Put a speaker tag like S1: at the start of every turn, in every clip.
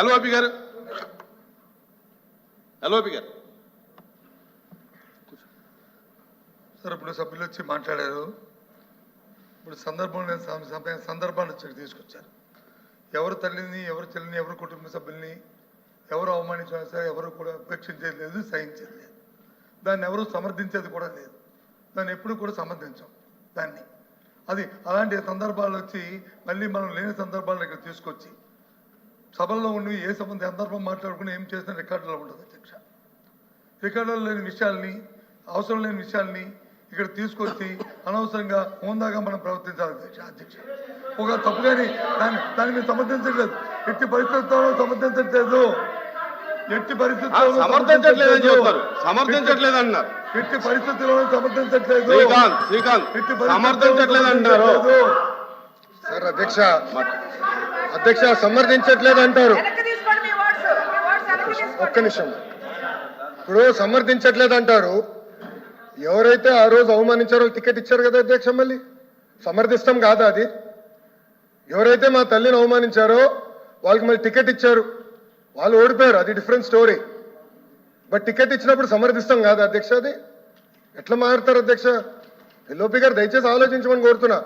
S1: LOP గారు LOP గారు
S2: sir ఇప్పుడు సభ్యులు వచ్చి మాట్లాడారు. ఇప్పుడు సందర్భం లేని సందర్భాన్ని వచ్చి తీసుకొచ్చారు. ఎవరు తల్లిని ఎవరు చెల్లిని ఎవరు కుటుంబ సభ్యుల్ని ఎవరు అవమానించినా సార్ ఎవరు కూడా ఉపేక్షించేది లేదు సహించేది లేదు. దాన్ని ఎవరు సమర్థించేది కూడా లేదు. దాన్ని ఎప్పుడు కూడా సమర్థించాం దాన్ని. అది అలాంటి సందర్భాలు వచ్చి మళ్ళీ మనం లేని సందర్భాలను ఇక్కడ తీసుకొచ్చి సభల్లో ఉండి ఏ సంబంధ సందర్భం మాట్లాడుకుని ఏం చేసిన రికార్డులో ఉంటుంది అధ్యక్ష. రికార్డులో లేని విషయాల్ని అవసరం లేని విషయాల్ని ఇక్కడ తీసుకొచ్చి అనవసరంగా హోందాగా మనం ప్రవర్తించాలి అధ్యక్ష అధ్యక్ష. ఒక తప్పు కానీ దాన్ని దాన్ని మేము సమర్థించట్లేదు. ఎట్టి పరిస్థితుల్లో సమర్థించట్లేదు. ఎట్టి పరిస్థితుల్లో
S1: సమర్థించట్లేదని చెప్తారు. సమర్థించట్లేదు అంటున్నారు
S2: ఎట్టి పరిస్థితుల్లో సమర్థించట్లేదు.
S1: శ్రీకాంత్ శ్రీకాంత్
S2: ఎట్టి
S1: సమర్థించట్లేదు
S2: సమర్థించట్లేదు.
S3: సార్ అధ్యక్ష. అధ్యక్ష సమర్థించట్లేదు అంటారు. ఒక్క నిమిషం. ఇప్పుడు సమర్థించట్లేదు అంటారు. ఎవరైతే ఆ రోజు అవమానించారో టికెట్ ఇచ్చారు కదా అధ్యక్ష మళ్ళీ? సమర్థిస్తాం కాదా అది? ఎవరైతే మా తల్లిని అవమానించారో వాళ్ళకి మళ్ళీ టికెట్ ఇచ్చారు. వాళ్ళు ఓడిపోయారు అది డిఫరెంట్ స్టోరీ బట్ టికెట్ ఇచ్చినప్పుడు సమర్థిస్తాం కాదా అధ్యక్ష అది? ఎట్లా మారుతారు అధ్యక్ష? ఎల్ఓపి గారు దయచేసి ఆలోచించమని కోరుతున్నా.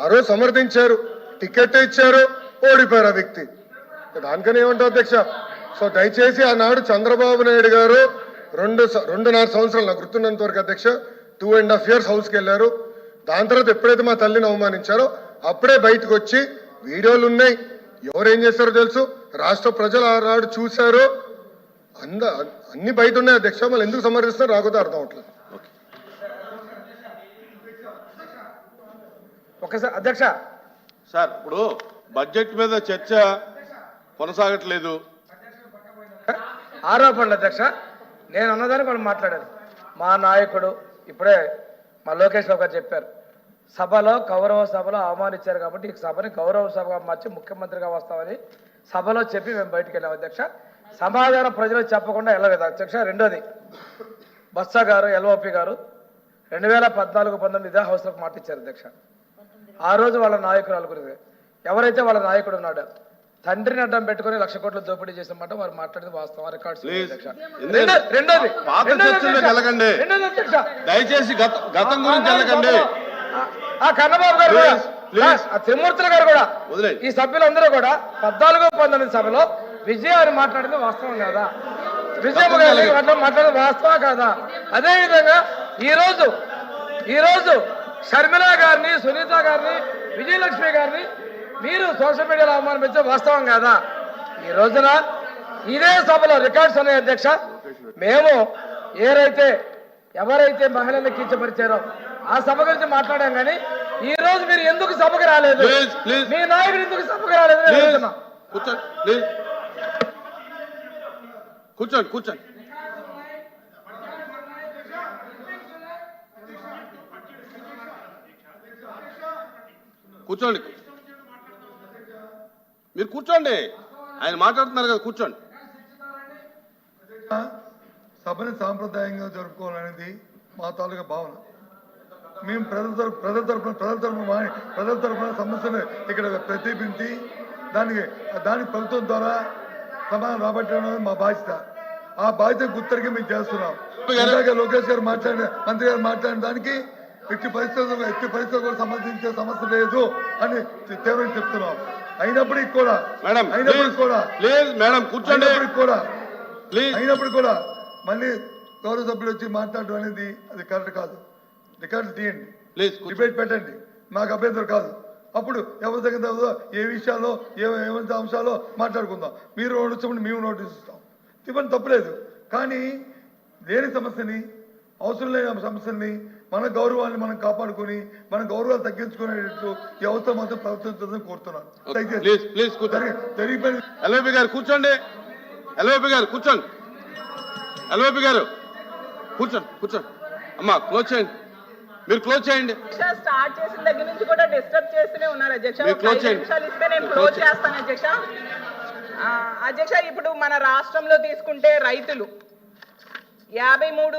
S3: ఆ రోజు సమర్థించారు టికెట్ ఇచ్చారు ఓడిపోయారు ఆ వ్యక్తి. దానికని ఏమంటావు అధ్యక్ష? సో దయచేసి ఆనాడు చంద్రబాబు నాయుడు గారు రెండు స- రెండున్నర సంవత్సరాలు నాకు గుర్తున్నంత వరకు అధ్యక్ష టూ అండ్ హాఫ్ ఇయర్స్ హౌస్కి వెళ్ళారు. దాని తర్వాత ఎప్పుడైతే మా తల్లిని అవమానించారో అప్పుడే బయటకు వచ్చి వీడియోలు ఉన్నాయి. ఎవరేం చేస్తారో తెలుసు? రాష్ట్ర ప్రజలు ఆనాడు చూశారు. అంద అన్ని బయట ఉన్నాయి అధ్యక్ష. మళ్ళీ ఎందుకు సమర్థిస్తారో రాకపోతే అర్థం అవట్లేదు.
S4: ఒకసారి అధ్యక్ష.
S1: సార్ ఇప్పుడు బడ్జెట్ మీద చర్చ కొనసాగట్లేదు.
S4: ఆరోపణలు అధ్యక్ష నేను అన్నదానికి వాళ్ళు మాట్లాడారు. మా నాయకుడు ఇప్పుడే మా లోకేష్ రావు గారు చెప్పారు. సభలో గౌరవ సభలో అవమానించారు కాబట్టి ఈ సభని గౌరవ సభగా మార్చి ముఖ్యమంత్రిగా వస్తామని సభలో చెప్పి మేము బయటికి వెళ్ళాం అధ్యక్ష. సమాధానం ప్రజలకు చెప్పకుండా వెళ్ళలేదు అధ్యక్ష. రెండోది బస్సా గారు ఎల్ఓపి గారు రెండు వేల పద్నాలుగు పంతొమ్మిది ఇదే హౌస్లోకి మాట ఇచ్చారు అధ్యక్ష. ఆ రోజు వాళ్ళ నాయకురాలు గురించి. ఎవరైతే వాళ్ళ నాయకుడు ఉన్నాడో తండ్రిని అడ్డం పెట్టుకుని లక్ష కోట్ల దోపిడీ చేసామంటే వారు మాట్లాడేది వాస్తవం. రికార్డ్స్ రెండోది.
S1: వెళ్ళకండి. దయచేసి గత గురించి వెళ్ళకండి.
S4: ఆ- కన్నబాబు గారు కూడా. ఆ త్రిమూర్తుల గారు కూడా. ఈ సభ్యులందరూ కూడా పద్నాలుగు పంతొమ్మిది సభలో విజయ అని మాట్లాడింది వాస్తవం కాదా? విజయమ్మ గారు మాట్లాడేది వాస్తవం కాదా? అదే విధంగా ఈ రోజు ఈ రోజు షర్మిల గారిని సునీత గారిని విజయలక్ష్మి గారిని మీరు సోషల్ మీడియాలో అవమానించే వాస్తవం కాదా? ఈ రోజున ఇదే సభలో రికార్డ్స్ ఉన్నాయి అధ్యక్ష. మేము ఏరైతే ఎవరైతే మహిళల్ని కించపరిచారో ఆ సభ గురించి మాట్లాడాం కానీ ఈ రోజు మీరు ఎందుకు సభకు రాలేదు. మీ నాయకుడు ఎందుకు సభకు రాలేదు.
S1: కూర్చోండి కూర్చోండి కూర్చోండి. కూర్చోండి. మీరు కూర్చోండి. ఆయన మాట్లాడుతున్నారు కదా కూర్చోండి.
S2: సభని సాంప్రదాయంగా జరుపుకోవాలనేది మా తాలూకా భావన. మేము ప్రజల తరపు ప్రజల తరపున ప్రజల తరపున మా- ప్రజల తరపున సమస్యను ఇక్కడ ప్రతిబింబి దానికి దానికి ప్రభుత్వం ద్వారా సమాధానం రాబట్టడం అనేది మా బాధ్యత. ఆ బాధ్యత గుర్తరిగి మేము చేస్తున్నాం. ఇలాగే లోకేష్ గారు మాట్లాడిన మంత్రి గారు మాట్లాడిన దానికి ఎట్టి పరిస్థితులు ఎట్టి పరిస్థితులకు సంబంధించే సమస్య లేదు అని తీవ్రంగా చెప్తున్నాం. అయినప్పటికీ కూడా
S1: మేడం
S2: అయినప్పటికీ కూడా
S1: ప్లీజ్ మేడం కూర్చోండి.
S2: అయినప్పటికీ కూడా
S1: ప్లీజ్
S2: అయినప్పుడు కూడా మళ్ళీ గౌరవ సభ్యులు వచ్చి మాట్లాడడం అనేది అది కరెక్ట్ కాదు. రికార్డు తీయండి.
S1: ప్లీజ్
S2: డిబేట్ పెట్టండి. మాకు అభ్యంతరం కాదు. అప్పుడు ఎవరి దగ్గర ఏ విషయాల్లో ఏ ఏమంత అంశాలో మాట్లాడుకుందాం. మీరు నోటీస్ ఇవ్వండి మేము నోటీస్ ఇస్తాం ఇవ్వండి తప్పులేదు కానీ లేని సమస్యని అవసరం లేని సమస్యల్ని మన గౌరవాన్ని మనం కాపాడుకొని మన గౌరవాలు తగ్గించుకునేటట్టు ఈ అవసరం మాత్రం ప్రవర్తించదని కోరుతున్నాను.
S1: గారు కూర్చోండి. ఎల్ఓపి గారు కూర్చోండి. ఎల్ఓపి గారు కూర్చోండి కూర్చోండి. అమ్మా క్లోజ్ చేయండి. మీరు క్లోజ్ చేయండి.
S5: అధ్యక్ష స్టార్ట్ చేసిన దగ్గర నుంచి కూడా డిస్టర్బ్ చేస్తూనే ఉన్నారు అధ్యక్ష. ఐదు
S1: చేయండి.
S5: ఇస్తే నేను క్లోజ్ చేస్తాను అధ్యక్ష ఇప్పుడు మన రాష్ట్రంలో తీసుకుంటే రైతులు యాభై మూడు